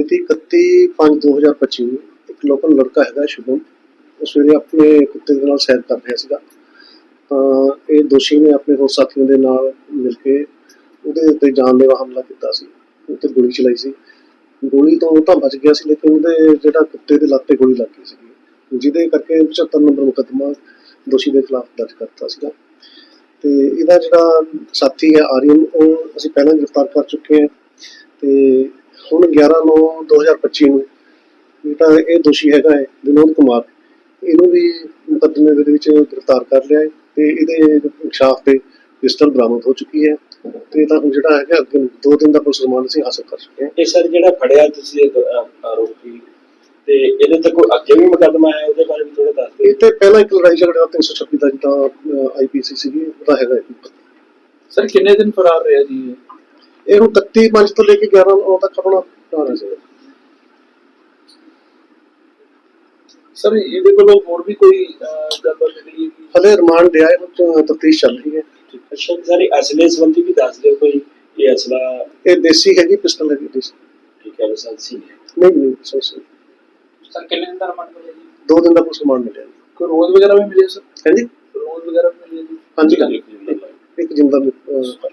ਮਿਤੀ 31/5/2025 ਨੂੰ ਇੱਕ ਲੋਕਲ ਲੜਕਾ ਹੈਗਾ ਸ਼ੁਭਮ। ਉਹ ਸਵੇਰੇ ਆਪਣੇ ਕੁੱਤੇ ਦੇ ਨਾਲ ਸੈਰ ਕਰ ਰਿਹਾ ਸੀਗਾ। ਤਾਂ ਇਹ ਦੋਸ਼ੀ ਨੇ ਆਪਣੇ ਹੋਰ ਸਾਥੀਆਂ ਦੇ ਨਾਲ ਮਿਲ ਕੇ ਉਹਦੇ ਉੱਤੇ ਜਾਨਲੇਵਾ ਹਮਲਾ ਕੀਤਾ ਸੀ। ਉਹ ਗੋਲੀ ਚਲਾਈ ਸੀ। ਗੋਲੀ ਤੋਂ ਉਹ ਤਾਂ ਬਚ ਗਿਆ ਸੀ, ਲੇਕਿਨ ਉਹਦੇ ਜਿਹੜਾ ਕੁੱਤੇ ਦੇ ਲੱਤ ਤੇ ਗੋਲੀ ਲੱਗ ਗਈ ਸੀ ਜਿਹਦੇ ਕਰਕੇ 75 ਨੰਬਰ ਮੁਕੱਦਮਾ ਦੋਸ਼ੀ ਦੇ ਖਿਲਾਫ ਦਰਜ ਕਰਤਾ ਸੀਗਾ। ਤੇ ਇਹਦਾ ਜਿਹੜਾ ਸਾਥੀ ਹੈ ਆਰੀਅਨ, ਉਹ ਅਸੀਂ ਪਹਿਲਾਂ ਗ੍ਰਿਫਤਾਰ ਕਰ ਚੁੱਕੇ ਹਾਂ। ਤੇ ਹੁਣ 11 9 2025 ਨੂੰ ਜਿਹੜਾ ਇਹ ਦੋਸ਼ੀ ਹੈਗਾ ਹੈ ਵਿਨੋਦ ਕੁਮਾਰ। ਇਹਨੂੰ ਵੀ ਮੁਕੱਦਮੇ ਦੇ ਵਿੱਚ ਗ੍ਰਿਫਤਾਰ ਕਰ ਲਿਆ ਹੈ ਤੇ ਇਹਦੇ ਇਨਕਸ਼ਾਫ ਤੇ ਪਿਸਟਲ ਬਰਾਮਦ ਹੋ ਚੁੱਕੀ ਹੈ ਤੇ ਤਾਂ ਹੁਣ ਜਿਹੜਾ ਹੈਗਾ ਅੱਗੇ ਦੋ ਦਿਨ ਦਾ ਪੁਲਿਸ ਰਿਮਾਂਡ ਅਸੀਂ ਹਾਸਲ ਕਰ ਚੁੱਕੇ ਹਾਂ। ਇਹ ਸਰ ਜਿਹੜਾ ਫੜਿਆ ਤੁਸੀਂ ਆਰੋਪੀ ਤੇ ਇਹਦੇ ਤੇ ਕੋਈ ਅੱਗੇ ਵੀ ਮੁਕੱਦਮਾ ਹੈ ਉਹਦੇ ਬਾਰੇ ਵੀ ਥੋੜਾ ਦੱਸ ਦਿਓ। ਇਹ ਤੇ ਪਹਿਲਾਂ ਇੱਕ ਲੜਾਈ ਝਗੜੇ ਦਾ 326 ਦਾ ਜਿੱਦਾਂ ਆਈਪੀਸੀ ਸੀਗੀ ਉਹਦਾ ਹੈਗਾ। ਸਰ ਕਿੰਨੇ ਦਿਨ ਫਰਾਰ ਰਿਹਾ ਜੀ ਇਹ? ਇਹ ਹੁਣ 31 5 ਤੋਂ ਲੈ ਕੇ 11 ਨੌ ਤੱਕ ਆਪਣਾ ਕਹਾਣਾ ਸੀ ਸਰ। ਇਹਦੇ ਕੋਲੋਂ ਹੋਰ ਵੀ ਕੋਈ ਗੱਲਬਾਤ ਜਿਹੜੀ? ਹਲੇ ਰਿਮਾਂਡ ਹੈ ਹੁਣ ਤਫਤੀਸ਼ ਚੱਲ ਰਹੀ ਹੈ। ਅੱਛਾ ਸਰ ਇਹ ਅਸਲੇ ਸੰਬੰਧੀ ਵੀ ਦੱਸ ਦਿਓ ਕੋਈ ਇਹ ਅਸਲਾ ਇਹ ਦੇਸੀ ਹੈਗੀ ਪਿਸਟਲ ਹੈਗੀ ਦੇਸੀ। ਠੀਕ ਹੈ ਲਾਇਸੈਂਸੀ ਹੈ। ਨਹੀਂ ਨਹੀਂ ਸੋ ਸੋ ਸਰ ਕਿੰਨੇ ਦਿਨ ਦਾ ਰਿਮਾਂਡ ਮਿਲਿਆ ਜੀ? ਦੋ ਦਿਨ ਦਾ ਪੁਲਿਸ ਰਿਮਾਂਡ ਮਿਲਿਆ ਕੋਈ ਰੋਜ਼ ਵਗੈਰਾ ਵੀ ਮਿਲਿਆ ਸਰ? ਹਾਂਜੀ ਰੋਜ਼ ਵਗੈਰਾ ਵੀ ਮਿਲਿਆ ਜੀ? ਹਾਂਜੀ ਇੱਕ ਜਿੰਦਾ ਇੱਕ ਜਿੰਦਾ ਅਹ,